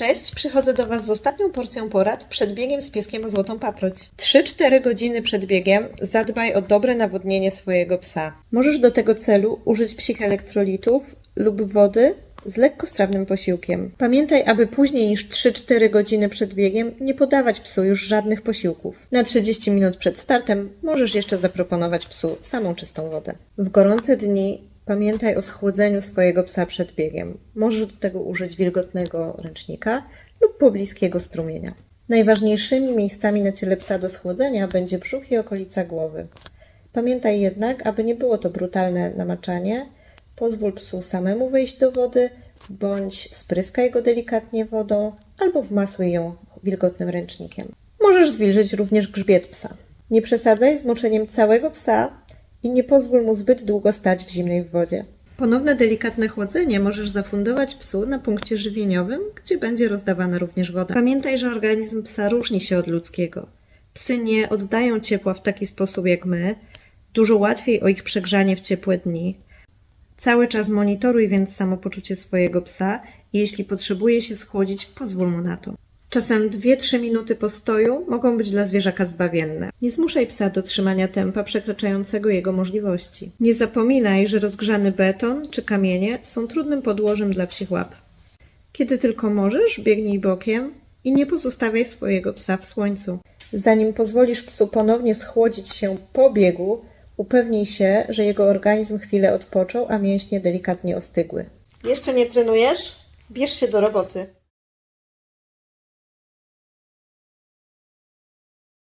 Cześć, przychodzę do Was z ostatnią porcją porad przed biegiem z pieskiem o złotą paproć. 3-4 godziny przed biegiem zadbaj o dobre nawodnienie swojego psa. Możesz do tego celu użyć psich elektrolitów lub wody z lekkostrawnym posiłkiem. Pamiętaj, aby później niż 3-4 godziny przed biegiem nie podawać psu już żadnych posiłków. Na 30 minut przed startem możesz jeszcze zaproponować psu samą czystą wodę. W gorące dni Pamiętaj o schłodzeniu swojego psa przed biegiem. Możesz do tego użyć wilgotnego ręcznika lub pobliskiego strumienia. Najważniejszymi miejscami na ciele psa do schłodzenia będzie brzuch i okolica głowy. Pamiętaj jednak, aby nie było to brutalne namaczanie, pozwól psu samemu wejść do wody, bądź spryskaj go delikatnie wodą, albo wmasuj ją wilgotnym ręcznikiem. Możesz zwilżyć również grzbiet psa. Nie przesadzaj z moczeniem całego psa i nie pozwól mu zbyt długo stać w zimnej wodzie. Ponowne delikatne chłodzenie możesz zafundować psu na punkcie żywieniowym, gdzie będzie rozdawana również woda. Pamiętaj, że organizm psa różni się od ludzkiego. Psy nie oddają ciepła w taki sposób jak my, dużo łatwiej o ich przegrzanie w ciepłe dni. Cały czas monitoruj więc samopoczucie swojego psa i jeśli potrzebuje się schłodzić, pozwól mu na to. Czasem 2-3 minuty postoju mogą być dla zwierzaka zbawienne. Nie zmuszaj psa do trzymania tempa przekraczającego jego możliwości. Nie zapominaj, że rozgrzany beton czy kamienie są trudnym podłożem dla psich łap. Kiedy tylko możesz, biegnij bokiem i nie pozostawiaj swojego psa w słońcu. Zanim pozwolisz psu ponownie schłodzić się po biegu, upewnij się, że jego organizm chwilę odpoczął, a mięśnie delikatnie ostygły. Jeszcze nie trenujesz? Bierz się do roboty.